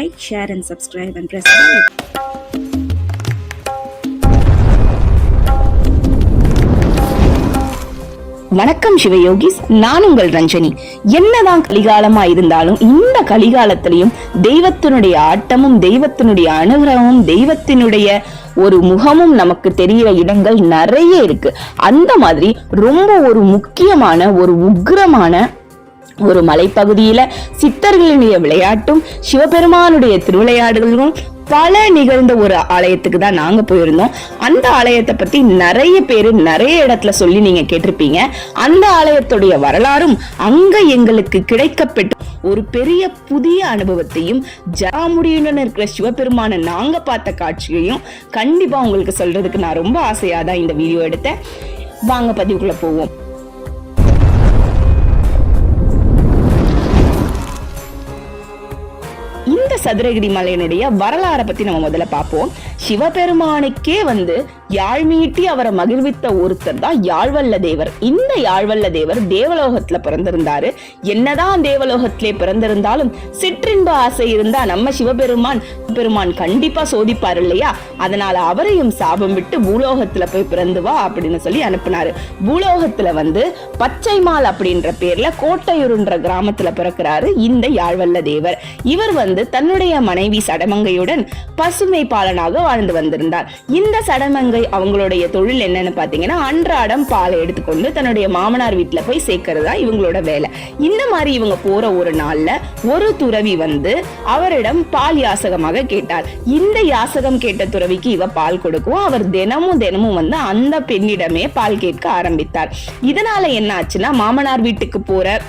Like share and subscribe and press வணக்கம் சிவயோகிஸ் நான் உங்கள் ரஞ்சனி. என்னதான் கலிகாலமா இருந்தாலும் இந்த கலிகாலத்திலையும் தெய்வத்தினுடைய ஆட்டமும் தெய்வத்தினுடைய அனுகிரகமும் தெய்வத்தினுடைய ஒரு முகமும் நமக்கு தெரிகிற இடங்கள் நிறைய இருக்கு. அந்த மாதிரி ரொம்ப ஒரு முக்கியமான ஒரு உக்கிரமான ஒரு மலைப்பகுதியில சித்தர்களுடைய விளையாட்டும் சிவபெருமானுடைய திருவிளையாடுகளும் பல நிகழ்ந்த ஒரு ஆலயத்துக்கு தான் நாங்கள் போயிருந்தோம். அந்த ஆலயத்தை பற்றி நிறைய பேர் நிறைய இடத்துல சொல்லி நீங்கள் கேட்டிருப்பீங்க. அந்த ஆலயத்துடைய வரலாறும் அங்கே எங்களுக்கு கிடைக்கப்பட்ட ஒரு பெரிய புதிய அனுபவத்தையும் ஜாமுடியுடன் இருக்கிற சிவபெருமானை நாங்கள் பார்த்த காட்சியையும் கண்டிப்பாக உங்களுக்கு சொல்கிறதுக்கு நான் ரொம்ப ஆசையாக தான் இந்த வீடியோ எடுத்தேன். வாங்க பதிவுக்குள்ளே போவோம். சதுரகிரி மலையினுடைய வரலாறை பத்தி நம்ம முதல்ல பார்ப்போம். சிவபெருமானுக்கே வந்து யாழ் மீட்டி அவரை மகிழ்வித்த ஒருத்தர் தான் யாழ்வல்ல தேவர். இந்த யாழ்வல்ல தேவர் தேவலோகத்துல பிறந்திருந்தாரு. என்னதான் தேவலோகத்திலே பிறந்திருந்தாலும் சிற்றின்ப ஆசை இருந்தா நம்ம சிவபெருமான் பெருமான் கண்டிப்பா சோதிப்பார் இல்லையா? அதனால அவரையும் சாபம் விட்டு பூலோகத்துல போய் பிறந்து வா அப்படின்னு சொல்லி அனுப்புனாரு. பூலோகத்துல வந்து பச்சைமால் அப்படின்ற பேர்ல கோட்டையூருன்ற கிராமத்துல பிறக்கிறாரு இந்த யாழ்வல்ல தேவர். இவர் வந்து தன்னுடைய மனைவி சடமங்கையுடன் பசுமை பாலனாக வாழ்ந்து வந்திருந்தார். இந்த சடமங்கை அவங்களுடைய தொழில் என்னன்னு பார்த்தீங்கன்னா அன்றாடம் பாலை எடுத்துக்கொண்டு தன்னுடைய மாமனார் வீட்டில் போய் சேர்க்கறதா இவங்களோட வேலை. இந்த மாதிரி இவங்க போற ஒரு நாள்ல ஒரு துறவி வந்து அவரிடம் பால் யாசகமாக கேட்டார். இந்த யாசகம் கேட்ட துறவிக்கு இவ பால் கொடுக்கும் அவர் தினமும் தினமும் வந்து அந்த பெண்ணிடமே பால் கேட்க ஆரம்பித்தார். இதனால என்ன ஆச்சுன்னா மாமனார் வீட்டுக்கு போற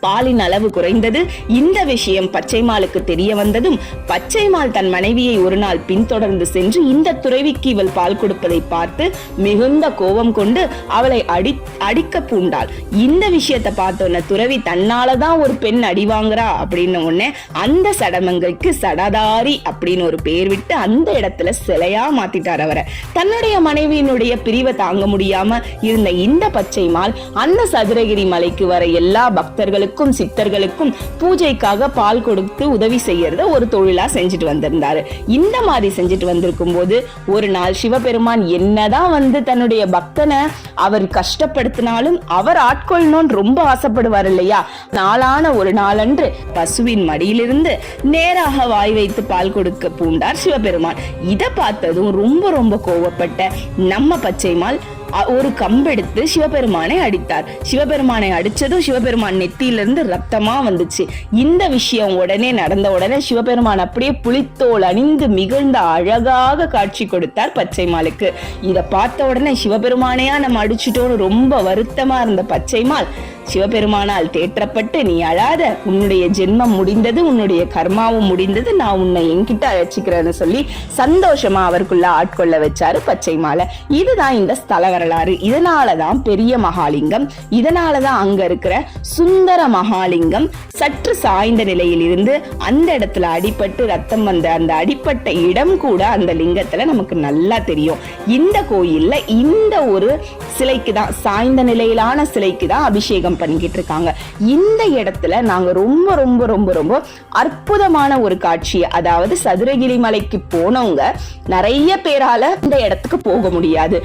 பாலின் அளவு குறைந்தது. இந்த விஷயம் பச்சைமாலுக்கு தெரிய வந்ததும் பச்சைமால் தன் மனைவியை ஒரு நாள் பின்தொடர்ந்து சென்று இந்த துறைவிக்கு இவள் பால் கொடுப்பதை பார்த்து மிகுந்த கோபம் கொண்டு அவளை அடி அடிக்க பூண்டாள். இந்த விஷயத்தை பார்த்தோன்ன துறவி தன்னால தான் ஒரு பெண் அடி வாங்குறா அப்படின்னு உடனே அந்த சடமங்கைக்கு சடதாரி அப்படின்னு ஒரு பேர் விட்டு அந்த இடத்துல சிலையா மாத்திட்டார் அவரை. தன்னுடைய மனைவியினுடைய பிரிவை தாங்க முடியாம இருந்த இந்த பச்சைமால் அந்த சதுரகிரி மலைக்கு வர எல்லா பக்தர்களும் பக்தர்களுக்கும் சித்தர்களுக்கும் பூஜைக்காக பால் கொடுத்து உதவி செய்யறத ஒரு தொழிலா செஞ்சுட்டு வந்திருந்தாரு. இந்த மாதிரி செஞ்சுட்டு வந்திருக்கும் போது ஒரு நாள் சிவபெருமான் என்னதான் வந்து தன்னுடைய பக்தனை அவர் கஷ்டப்படுத்தினாலும் அவர் ஆட்கொள்ளணும்னு ரொம்ப ஆசைப்படுவார் இல்லையா? நாளான ஒரு நாளன்று பசுவின் மடியிலிருந்து நேராக வாய் வைத்து பால் கொடுக்க பூண்டார் சிவபெருமான். இதை பார்த்ததும் ரொம்ப ரொம்ப கோவப்பட்ட நம்ம பச்சைமால் ஒரு கம்பெடுத்து சிவபெருமானை அடித்தார். சிவபெருமானை அடிச்சதும் சிவபெருமான் நெத்தியிலிருந்து ரத்தமா வந்துச்சு. இந்த விஷயம் உடனே நடந்த உடனே சிவபெருமான் அப்படியே புலித்தோல் அணிந்து மிகுந்த அழகாக காட்சி கொடுத்தார் பச்சைமாலுக்கு இத பார்த்த உடனே சிவபெருமானையா நம்ம அடிச்சிட்டோம்னு ரொம்ப வருத்தமா இருந்த பச்சைமால் சிவபெருமானால் தேற்றப்பட்டு நீ அழாத. உன்னுடைய ஜென்மம் முடிந்தது உன்னுடைய கர்மாவும் முடிந்தது. நான் உன்னை என்கிட்ட அழைச்சிக்கிறேன்னு சொல்லி சந்தோஷமா அவருக்குள்ள ஆட்கொள்ள வச்சாரு பச்சை மாலை. இதுதான் இந்த ஸ்தல வரலாறு. இதனாலதான் பெரிய மகாலிங்கம். இதனாலதான் அங்க இருக்கிற சுந்தர மகாலிங்கம் சற்று சாய்ந்த நிலையில் இருந்து அந்த இடத்துல அடிபட்டு ரத்தம் வந்த அந்த அடிப்பட்ட இடம் கூட அந்த லிங்கத்துல நமக்கு நல்லா தெரியும். இந்த கோயில்ல இந்த ஒரு சிலைக்கு தான் சாய்ந்த நிலையிலான சிலைக்கு தான் அபிஷேகம் பண்ணிக்கிட்டு இருக்காங்க இந்த இடத்துல நாங்க ரொம்ப ரொம்ப ரொம்ப ரொம்ப அற்புதமான ஒரு காட்சி அதாவது சதுரகிரி மலைக்கு போனவங்க நிறைய பேரால இந்த இடத்துக்கு போக முடியாது.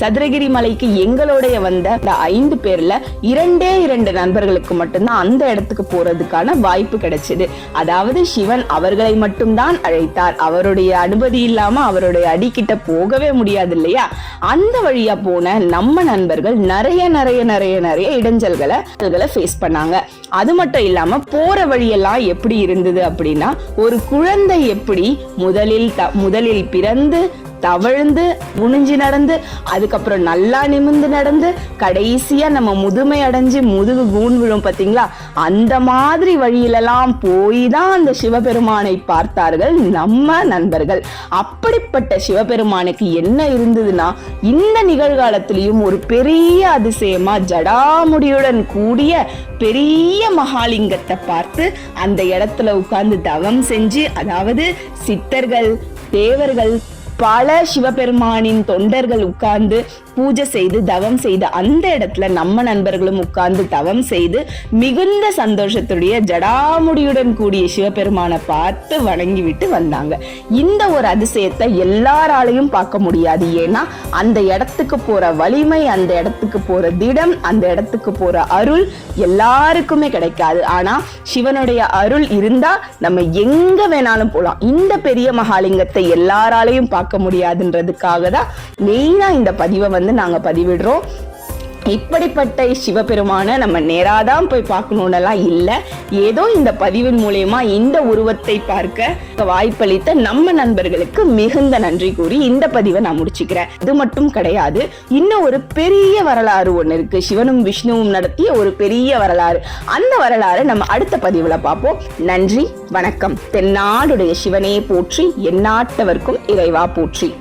சதுரகிரி மலைக்கு எங்களுடைய வந்த அந்த ஐந்து பேர்ல இரண்டே இரண்டு நண்பர்களுக்கு மட்டும்தான் அந்த இடத்துக்கு போறதுக்கான வாய்ப்பு கிடைச்சது. அதாவது சிவன் அவர்களை மட்டும்தான் அழைத்தார். அவருடைய அனுமதி இல்லாம அவருடைய அடிக்கிட்ட போகவே முடியாது இல்லையா? அந்த வழியா போன நம்ம நண்பர்கள் நிறைய நிறைய நிறைய நிறைய இடைஞ்சல்களை ஃபேஸ் பண்ணாங்க. அது மட்டும் இல்லாம போற வழியெல்லாம் எப்படி இருந்தது அப்படின்னா ஒரு குழந்தை எப்படி முதலில் த- முதலில் பிறந்து தவழ்ந்து முனிஞ்சு நடந்து அதுக்கப்புறம் நல்லா நிமிர்ந்து நடந்து கடைசியா நம்ம முதுமை அடைஞ்சு முதுகு கூன் விழும் பார்த்தீங்களா? அந்த மாதிரி வழியிலெல்லாம் போய் தான் அந்த சிவபெருமானை பார்த்தார்கள் நம்ம நண்பர்கள். அப்படிப்பட்ட சிவபெருமானுக்கு என்ன இருந்ததுன்னா இந்த நிகழ்காலத்திலையும் ஒரு பெரிய அதிசயமா ஜடாமுடியுடன் கூடிய பெரிய மகாலிங்கத்தை பார்த்து அந்த இடத்துல உட்கார்ந்து தவம் செஞ்சு அதாவது சித்தர்கள் தேவர்கள் பல சிவபெருமானின் தொண்டர்கள் உட்கார்ந்து பூஜை செய்து தவம் செய்து அந்த இடத்துல நம்ம நண்பர்களும் உட்கார்ந்து தவம் செய்து மிகுந்த சந்தோஷத்துடைய ஜடாமுடியுடன் கூடிய சிவபெருமானை பார்த்து வணங்கி விட்டு வந்தாங்க. இந்த ஒரு அதிசயத்தை எல்லாராலையும் பார்க்க முடியாது. ஏன்னா அந்த இடத்துக்கு போற வலிமை அந்த இடத்துக்கு போற திடம் அந்த இடத்துக்கு போற அருள் எல்லாருக்குமே கிடைக்காது. ஆனா சிவனுடைய அருள் இருந்தா நம்ம எங்க வேணாலும் போலாம். இந்த பெரிய மகாலிங்கத்தை எல்லாராலையும் பார்க்க முடியாதுன்றதுக்காக தான் மெயினா இந்த பதிவை வந்து நாங்க பதிவிடுறோம். இப்படிப்பட்ட சிவபெருமான நம்ம நேராதான் போய் பார்க்கணுன்னெல்லாம் இல்லை. ஏதோ இந்த பதிவின் மூலயமா இந்த உருவத்தை பார்க்க வாய்ப்பளித்த நம்ம நண்பர்களுக்கு மிகுந்த நன்றி கூறி இந்த பதிவை நான் முடிச்சுக்கிறேன். இது மட்டும் கிடையாது இன்னும் ஒரு பெரிய வரலாறு ஒன்று இருக்கு. சிவனும் விஷ்ணுவும் நடத்திய ஒரு பெரிய வரலாறு. அந்த வரலாறு நம்ம அடுத்த பதிவுல பார்ப்போம். நன்றி வணக்கம். தென்னாடுடைய சிவனே போற்றி எந்நாட்டவர்க்கும் இறைவா போற்றி.